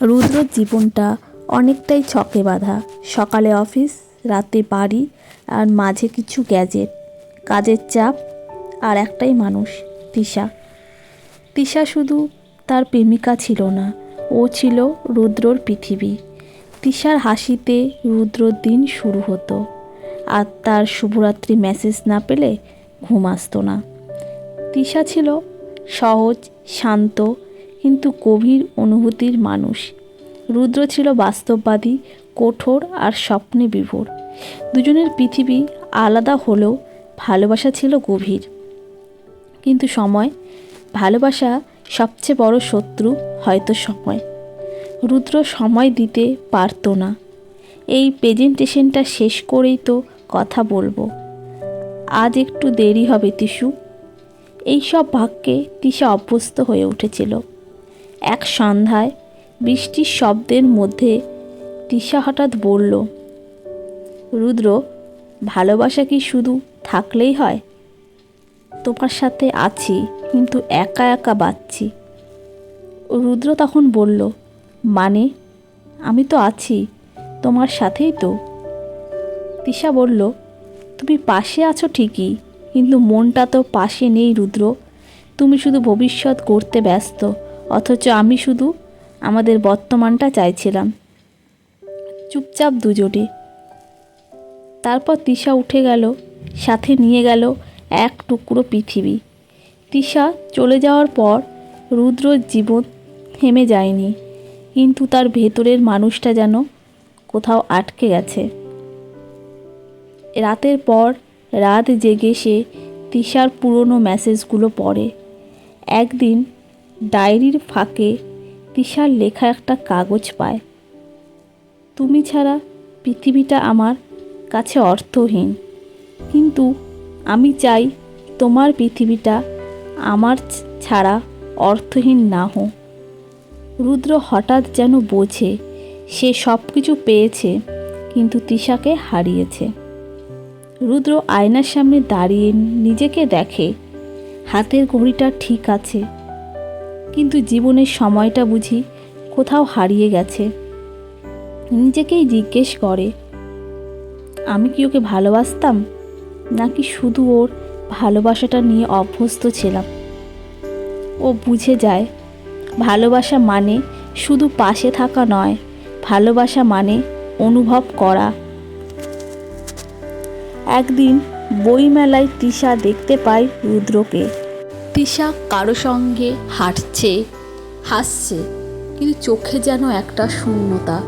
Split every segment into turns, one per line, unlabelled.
রুদ্রর জীবনটা অনেকটাই ছকে বাঁধা। সকালে অফিস, রাতে বাড়ি আর মাঝে কিছু গ্যাজেট। কাজের চাপ আর একটাই মানুষ, তিশা। তিশা শুধু তার প্রেমিকা ছিল না, ও ছিল রুদ্রর পৃথিবী। তিশার হাসিতে রুদ্রর দিন শুরু হতো আর তার শুভরাত্রি মেসেজ না পেলে ঘুম আসতো না। তিশা ছিল সহজ, শান্ত কিন্তু গভীর অনুভূতির মানুষ। রুদ্র ছিল বাস্তববাদী, কঠোর আর স্বপ্নে বিভোর। দুজনের পৃথিবী আলাদা হলেও ভালোবাসা ছিল গভীর। কিন্তু সময়, ভালোবাসা সবচেয়ে বড় শত্রু হয়তো সময়। রুদ্র সময় দিতে পারতো না। এই প্রেজেন্টেশনটা শেষ করেই তো কথা বলব। আজ একটু দেরি হবে, তিশু। এই সব বাক্যে তিশা অভ্যস্ত হয়ে উঠেছিল। এক সন্ধ্যায় বৃষ্টির শব্দের মধ্যে তিশা হঠাৎ বলল, রুদ্র, ভালোবাসা কি শুধু থাকলেই হয়? তোমার সাথে আছি, কিন্তু একা একা বাঁচছি। রুদ্র তখন বলল মানে? আমি তো আছি, তোমার সাথেই তো? তিশা বলল, তুমি পাশে আছো ঠিকই, কিন্তু মনটা তো পাশে নেই রুদ্র। তুমি শুধু ভবিষ্যৎ করতে ব্যস্ত। অথচ আমি শুধু আমাদের বর্তমানটা চাইছিলাম। চুপচাপ দুজনে তারপর তিশা উঠে গেল, সাথে নিয়ে গেল এক টুকরো পৃথিবী। তিশা চলে যাওয়ার পর রুদ্রর জীবন থেমে যায়নি, কিন্তু তার ভেতরের মানুষটা যেন কোথাও আটকে গেছে। রাতের পর রাত জেগে সে তিশার পুরনো মেসেজগুলো পড়ে। একদিন ডায়েরির ফাঁকে তিশার লেখা একটা কাগজ পায়। তুমি ছাড়া পৃথিবীটা আমার কাছে অর্থহীন। কিন্তু আমি চাই তোমার পৃথিবীটা আমার ছাড়া অর্থহীন না হোক। রুদ্র হঠাৎ যেন বোঝে সে সব কিছু পেয়েছে, কিন্তু তিশাকে হারিয়েছে। রুদ্র আয়নার সামনে দাঁড়িয়ে নিজেকে দেখে, হাতের ঘড়িটা ঠিক আছে। কিন্তু জীবনের সময়টা বুঝি কোথাও হারিয়ে গেছে। নিজেকেই জিজ্ঞেস করে, আমি কি ওকে ভালোবাসতাম? নাকি শুধু ওর ভালোবাসাটা নিয়ে অভ্যস্ত ছিলাম? ও বুঝে যায়, ভালোবাসা মানে শুধু পাশে থাকা নয়, ভালোবাসা মানে অনুভব করা। একদিন বইমেলায় তৃষা দেখতে পায় রুদ্রকে। তিশা কারও সঙ্গে হাঁটছে, হাসছে, কিন্তু চোখে যেন একটা শূন্যতা।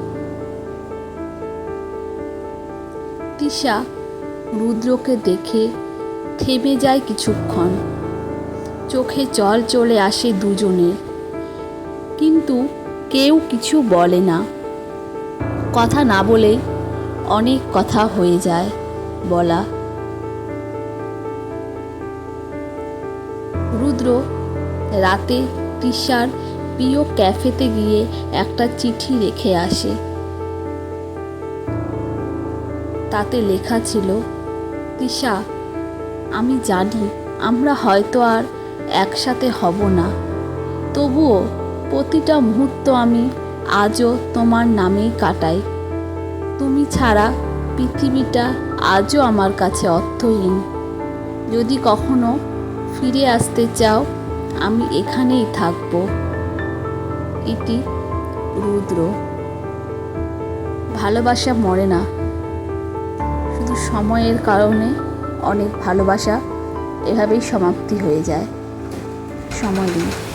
তিশা রুদ্রকে দেখে থেমে যায় কিছুক্ষণ। চোখে জল চলে আসে দুজনের, কিন্তু কেউ কিছু বলে না। কথা না বলেই অনেক কথা হয়ে যায় বলা। রুদ্র রাতে তৃষার প্রিয় ক্যাফেতে গিয়ে একটা চিঠি রেখে আসে। তাতে লেখা ছিল, তৃষা, আমি জানি আমরা হয়তো আর একসাথে হব না। তবুও প্রতিটা মুহূর্ত আমি আজও তোমার নামেই কাটাই। তুমি ছাড়া পৃথিবীটা আজও আমার কাছে অর্থহীন। যদি কখনো ফিরে আসতে চাও, আমি এখানেই থাকব। এটি রুদ্র। ভালোবাসা মরে না। শুধু সময়ের কারণে অনেক ভালোবাসা এভাবেই সমাপ্তি হয়ে যায়। সময় দিন।